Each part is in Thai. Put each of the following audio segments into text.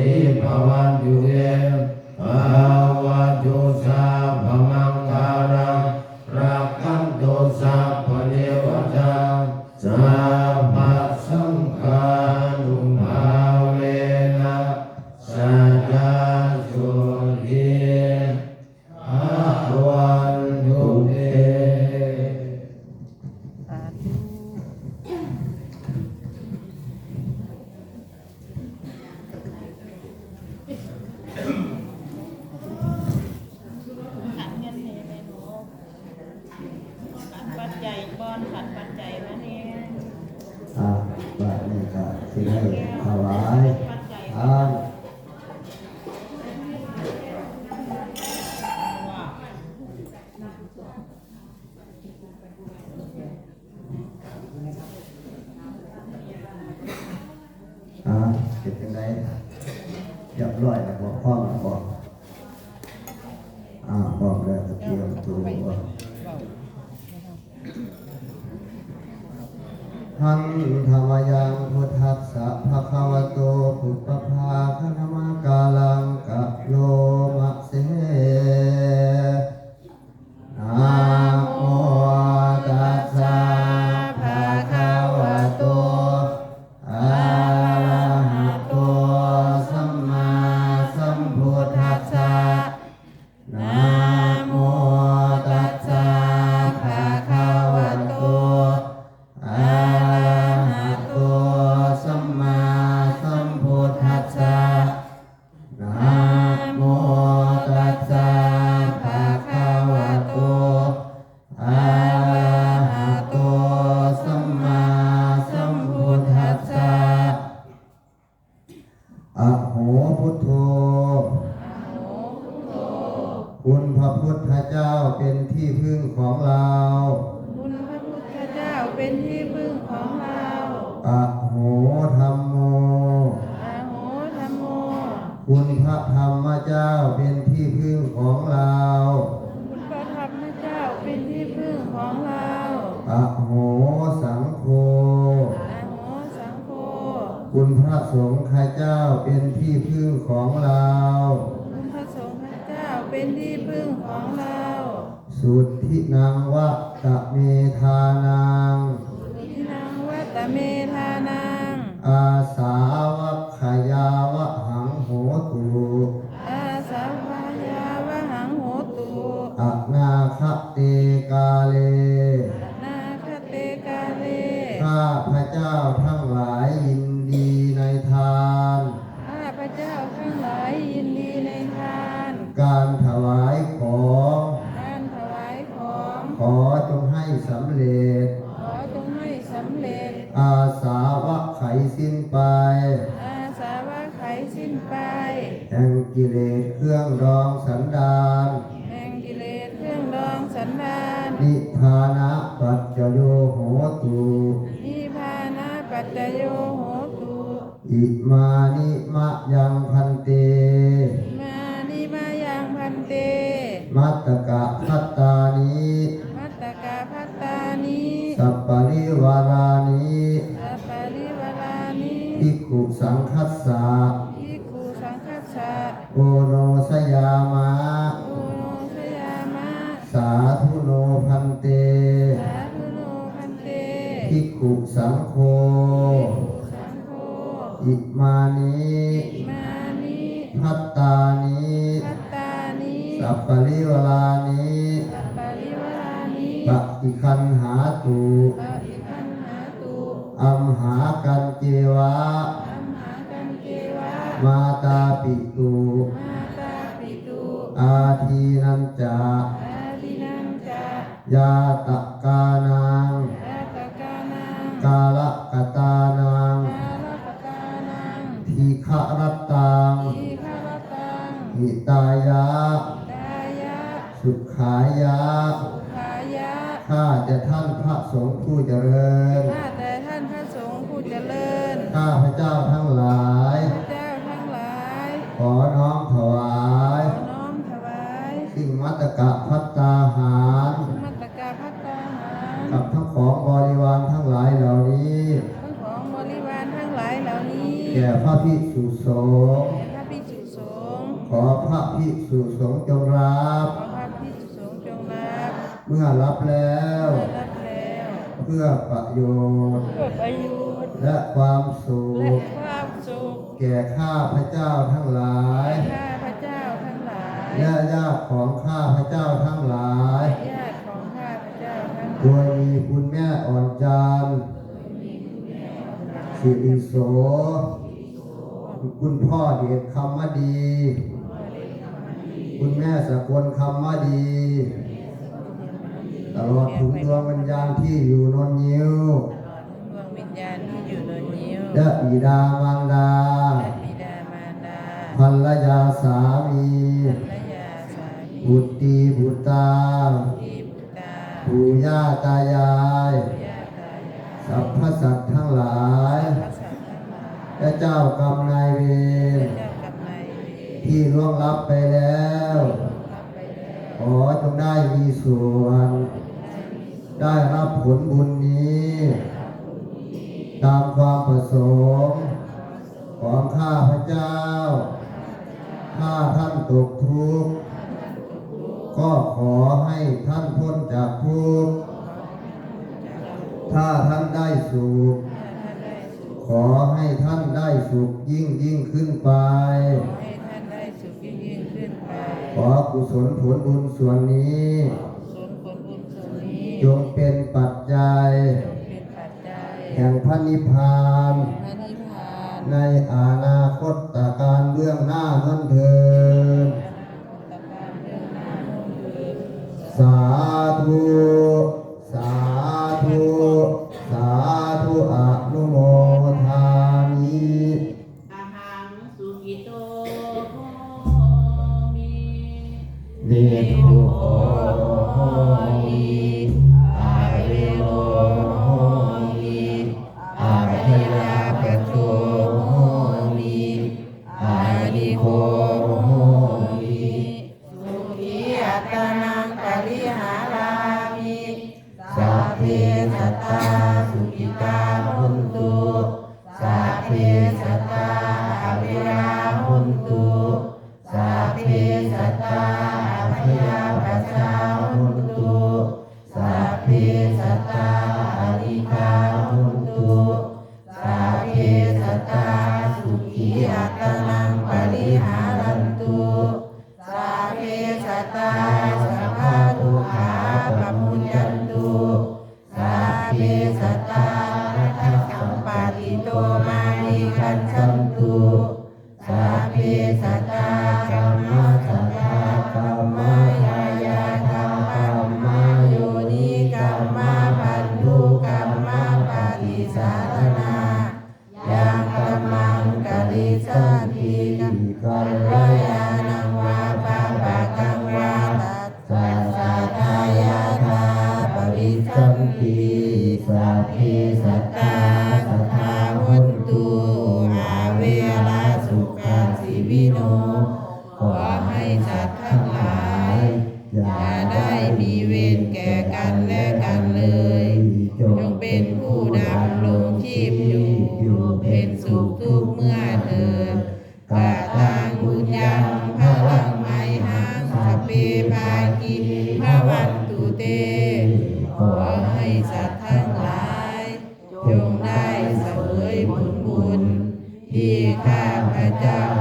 ติภวันตุเบอนขัดปัจจัยมาเนี่ยอ่าว่านี่ก็สิให้ สงฆ์ข้าเจ้าเป็นที่พึ่งของเราคุณพระสงฆ์เจ้าเป็นที่พึ่งของเรา สุทธินังวะตะเมทานังทินังวัตเมธานังอาสาวะขยาวะหังโหตุ สิ้นไปอาสาวะไขสิ้นไป แห่งกิเลสเครื่องรองสันดานแห่งกิเลสเครื่องดองสันดานนิทานะปัจจโยโหตุนิพพานะปัจจโยโห สาธุโนพันเต สาธุโนพันเตภิกขุสังโฆ สังโฆ อิมานิมานิพัตตานิพัตตานิสัปปะริวารานิสัพปะริวารานิปฏิคันหาตุปฏิปันหาตุอัมหากันเจวะอัมหากันเกวะ มาตาปิตุมาตาปิตุ อาทีนันจาอาทินังจะ ยาตะกานังอาตกานังกาละกตานังอาลปกานังทีฆะรัตตังทีฆารตังหิตายะดายะสุขายะ สุขายะ ข้าจะท่านพระสงฆ์ผู้เจริญ ข้าแต่ท่านพระสงฆ์ผู้เจริญ ข้าพระเจ้าทั้งหลายพระเจ้าทั้งหลายขอน้อมถวายขอน้อมถวาย สิ่งมัตตกะพัตตาหาร มัตตกาพัตตาหาร กับทั้ง ของบริวารทั้งหลายเหล่านี้ทั้งของบริวารทั้งหลายเหล่านี้แก่พระภิกษุสงฆ์แด่พระขอพระภิกษุสงฆ์จงรับขอพระพิสุสงฆ์จงรับเมื่อรับแล้วเมื่อรับแล้วเพื่อประโยชน์เพื่อประโยชน์และความสุและขความสุขแก่ข้าพระเจ้าทั้งหลายข้าพระเจ้าทั้งหลายและญาติของข้าพระเจ้าทั้งหลาย โดลายยมีคุณแม่อ่อนจันทร์สิริโส คุณพ่อเดชคำมดี คุณแม่สกลคำมดี ตลอดถึงดวงวิญญาณที่อยู่นนยิวดวงวิญญาณที่อยู่บนนิ้วและบิดามารดาและบิดามารดาภรรยาสามีภรรยาสามีบุตรีบุตราที่บุตา ปู่ย่าตายายญาตายายสัพพสัตว์ทั้งหลายพระสัตว์ทั้งหลายและเจ้ากรรมนายเวรเจ้ากับนายเวรที่ล่วงลับไปแล้วรับไปแล้ว ขอจงได้มีส่วน ได้รับผลบุญนี้ ตามความประสงค์ของข้าพระเจ้าถ้าท่านตกทุกข์ ก็ขอให้ท่านพ้นจากทุกข์ถ้าท่านได้สุข ขอให้ท่านได้สุขยิ่งยิ่งขึ้นไป ขอให้ท่านได้สุขยิ่งยิ่งขึ้นไปขอกุศลผลบุญส่วนนี้ส่วนผลบุญส่วนนี้ จงเป็นปัจจัยเป็นปัจจัยแห่งพระนิพพานพระนิพพาน ในอนาคตการเบื้องหน้านั่นเถิด สาธุสาธุสาธุอนุโมทามิอาหังสุกิโตโหมิเดทุโห ที่ข้าพระเจ้า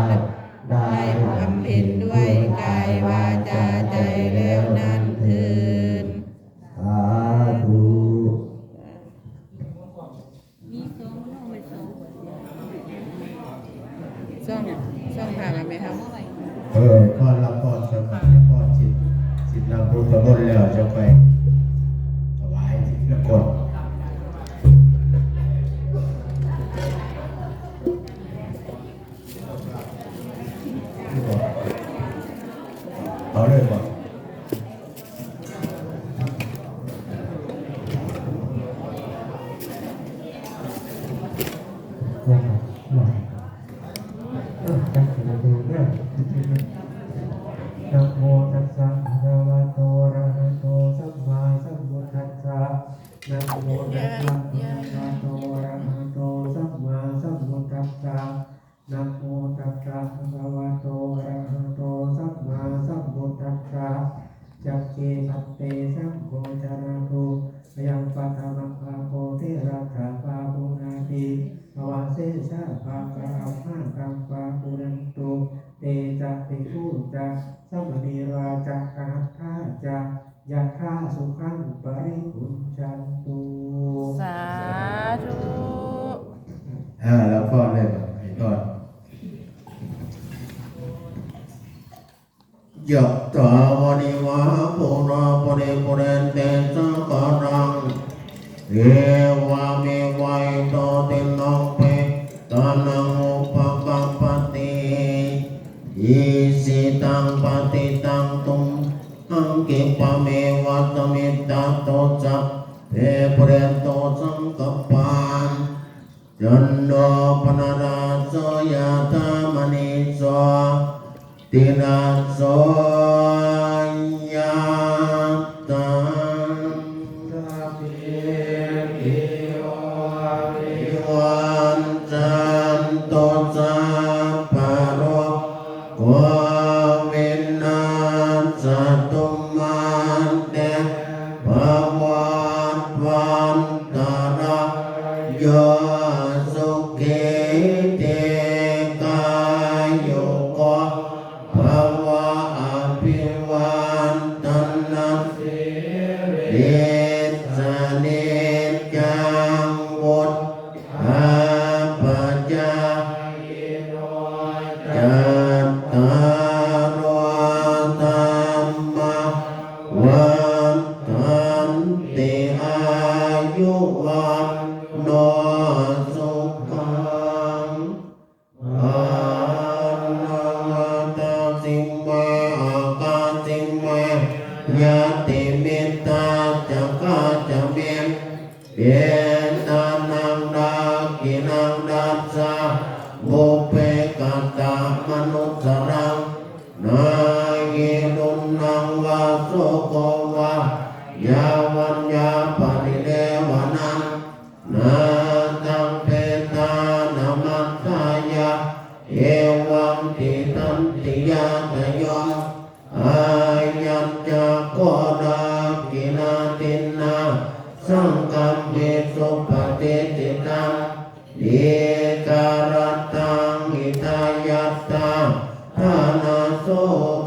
ทูตจะสมณีราจะอาฆาจัะยาฆ่าสุขังปริขุนจันตุสาธุอ่าแล้วพ่อเล่นไอ้พ่อยะถาวริวาปุราปริปุเรนเตสังกังเอ จับเทเปรตโตสังกปานจันดอปนาราโซยาตามณีโซตินาโซ Yeah.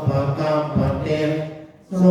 ภะคัมปะเต โส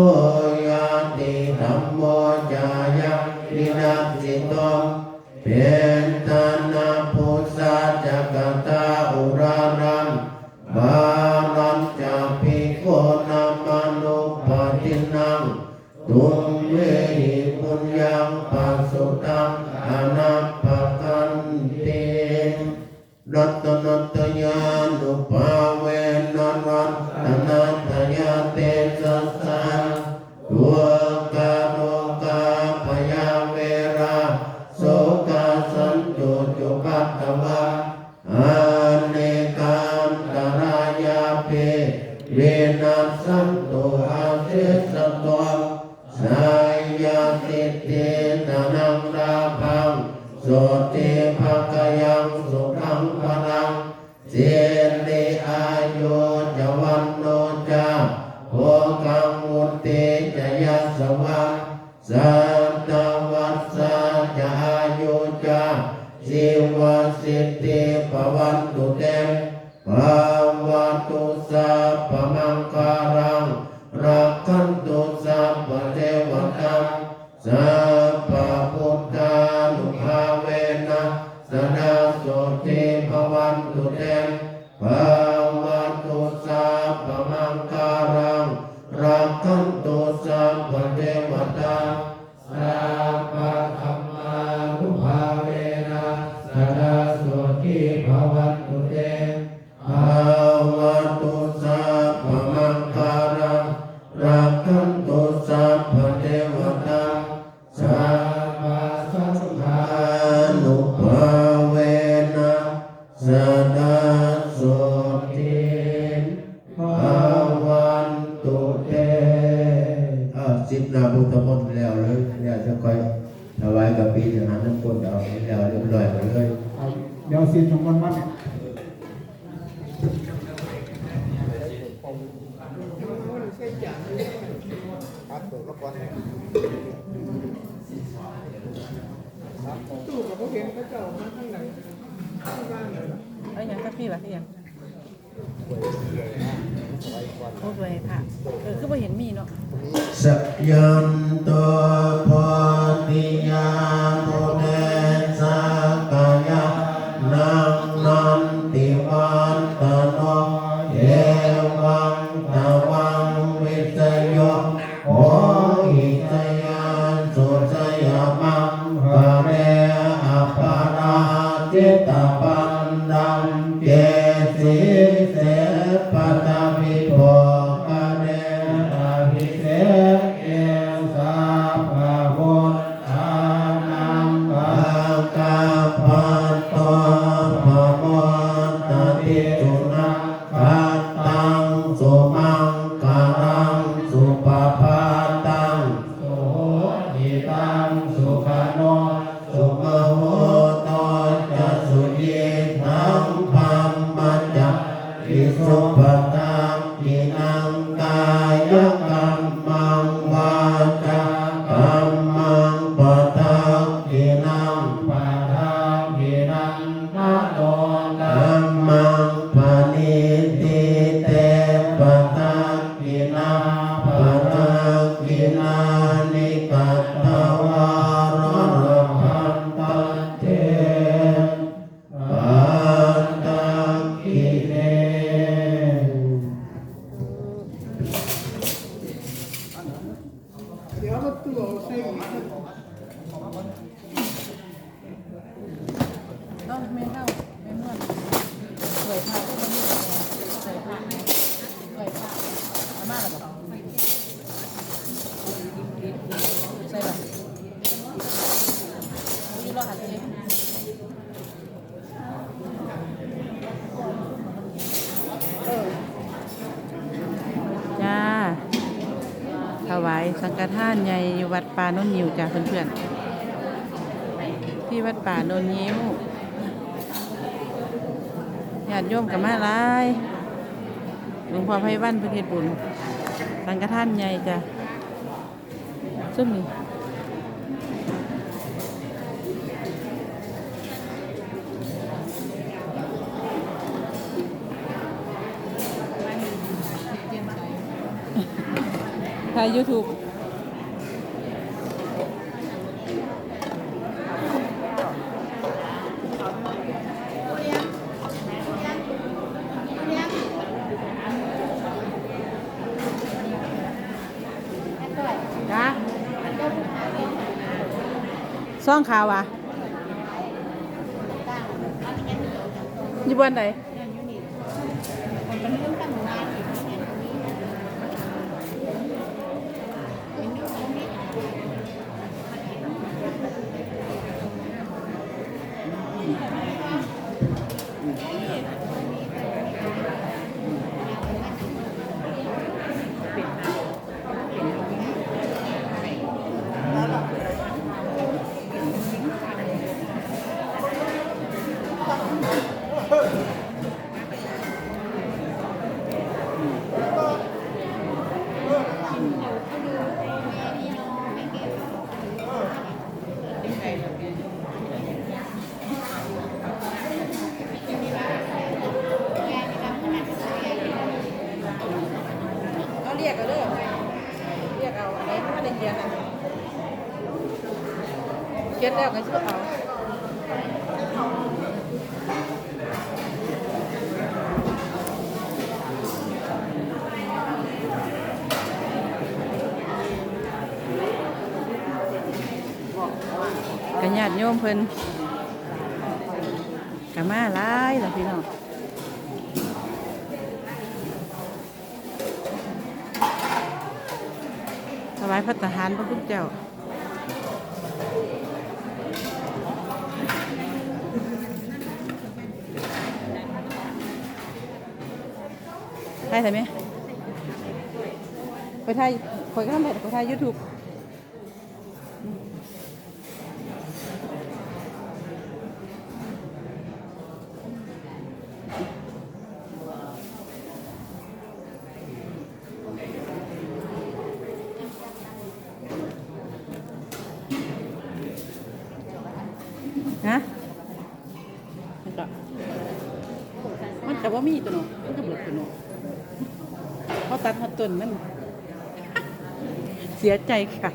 Allah. สนาสุทิภาวันตุเตอ้าวสิบนาพุทธมนต์แล้วเลยเนี่ยจะคอยถวายกับปีทหารน้ำก้นเอาแล้วเรียบร้อยหมดเลยเดี๋ยวสิบของคนมันครับเปิดรบกวนตู้กับพวกเองเขาจะอมาข้างไหน เอ้ยยังกับพี่วะพี่ยังโอ้สวยค่ะเออคือบ่เห็นมีเนาะ สัพยันตัวพธิ ต วาย สังฆทานใหญ่อยู่วัดป่าโนนยิวจ้าเพื่อนๆที่วัดป่าโนนยิวญาติโยมกับมาลายหลวงพ่อไพวันประเทศบุญสังฆทานใหญ่จ้ะซึ่งนี่ ถ่ายยูทูบจ้าซ่องขาวอะอยู่บนไหนเอาเรียกเอาเด้อเรียกเอาอะไรถ้าได้เขียนอะเขียนแล้วก็ชื่อเอากันญาติ โยมเพิ่นกันมาหลายล่ะพี่น้องถวายพระทหารพระพุทธเจ้าไทยใช่ไหมไปไทยคอยก็ทำไปไปไทยยูทูบ นมัน เสียใจค่ะ